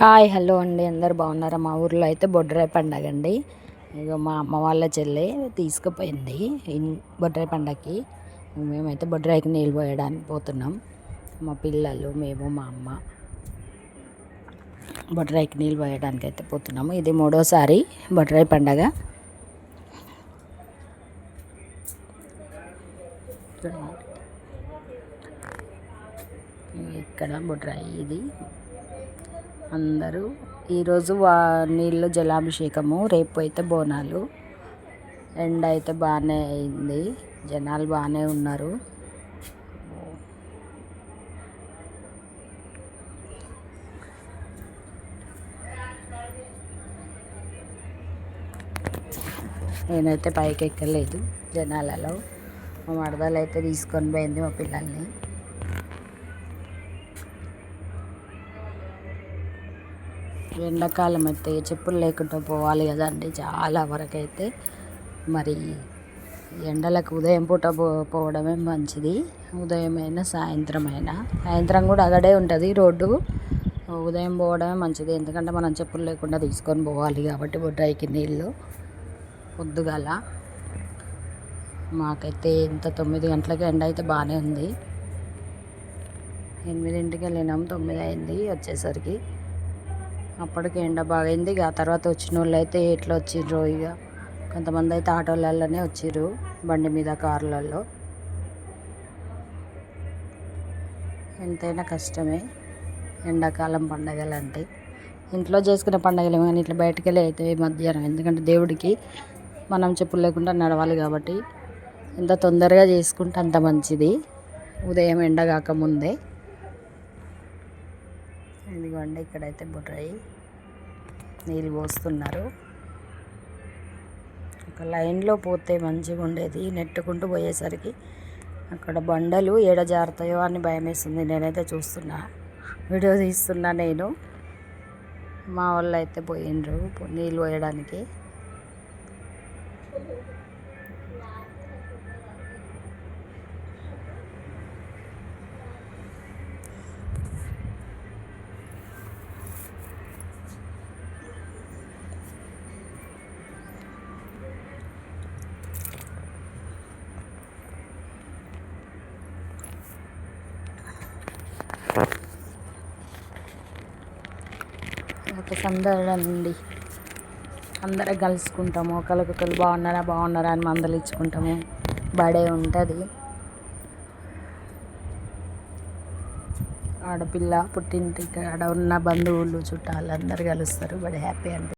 Hi hello అండి. అందరు బాగున్నారా? మా ఊర్లో అయితే బొడ్రాయి పండగ అండి. ఇక మా అమ్మ వాళ్ళ చెల్లె తీసుకుపోయింది బొడ్రాయి పండగకి మేమైతే బొడ్రాయికి నీళ్ళు పోయడానికి పోతున్నాం. మా పిల్లలు మేము మా అమ్మ బొడ్రాయికి నీళ్ళు పోయడానికి అయితే పోతున్నాము. ఇది మూడోసారి బొడ్రాయి పండగ. ఇక్కడ బొడ్రాయి ఇది. అందరూ. ఈరోజు వా నీళ్ళు జలాభిషేకము రేపు అయితే బోనాలు. ఎండ అయితే బాగానే అయింది. జనాలు బాగానే ఉన్నారు. నేనైతే పైకి ఎక్కలేదు జనాలలో. మా మరదలు అయితే తీసుకొని పోయింది మా పిల్లల్ని. ఎండాకాలం అయితే చెప్పులు లేకుండా పోవాలి కదండి చాలా వరకు అయితే మరి ఎండలకు ఉదయం పూట పో పోవడమే మంచిది. ఉదయమైనా సాయంత్రమైనా. సాయంత్రం కూడా అగడే ఉంటుంది రోడ్డు. ఉదయం పోవడమే మంచిది. ఎందుకంటే మనం చెప్పులు లేకుండా తీసుకొని పోవాలి కాబట్టి బొడ్డాయికి నీళ్ళు పొద్దుగాల. మాకైతే ఇంత తొమ్మిది గంటలకి ఎండ అయితే బాగానే ఉంది. ఎనిమిదింటికి వెళ్ళినాం. తొమ్మిది అయింది వచ్చేసరికి. అప్పటికి ఎండ బాగైంది. ఇక ఆ తర్వాత వచ్చిన వాళ్ళు అయితే ఎట్లా వచ్చిర్రో ఇక కొంతమంది అయితే ఆటోలలోనే వచ్చిర్రు బండి మీద కార్లలో ఎంతైనా కష్టమే ఎండాకాలం పండగలు అంటే ఇంట్లో చేసుకునే పండగలు కానీ ఇట్లా బయటకు వెళ్ళి అయితే మధ్యాహ్నం. ఎందుకంటే దేవుడికి మనం చెప్పులు లేకుండా నడవాలి కాబట్టి ఎంత తొందరగా చేసుకుంటే అంత మంచిది. ఉదయం ఎండ కాకముందే. ఇదిగోండి ఇక్కడైతే బుర్రాయి నీళ్ళు పోస్తున్నారు. ఒక లైన్లో పోతే మంచిగా ఉండేది. నెట్టుకుంటూ పోయేసరికి అక్కడ బండలు ఏడ జారుతాయో అని భయం వేస్తుంది నేనైతే చూస్తున్నా వీడియో తీస్తున్నా నేను. మా వాళ్ళు అయితే పోయిండ్రు నీళ్ళు పోయడానికి. ఒక సందడండి అందరం కలుసుకుంటాము. ఒకరికొకరు బాగున్నారా? బాగున్నారా అని మందలు ఇచ్చుకుంటాము. బడే ఉంటుంది. ఆడపిల్ల పుట్టింటికి ఆడ ఉన్న బంధువులు చుట్టాలు అందరు కలుస్తారు. బడే హ్యాపీ అంటే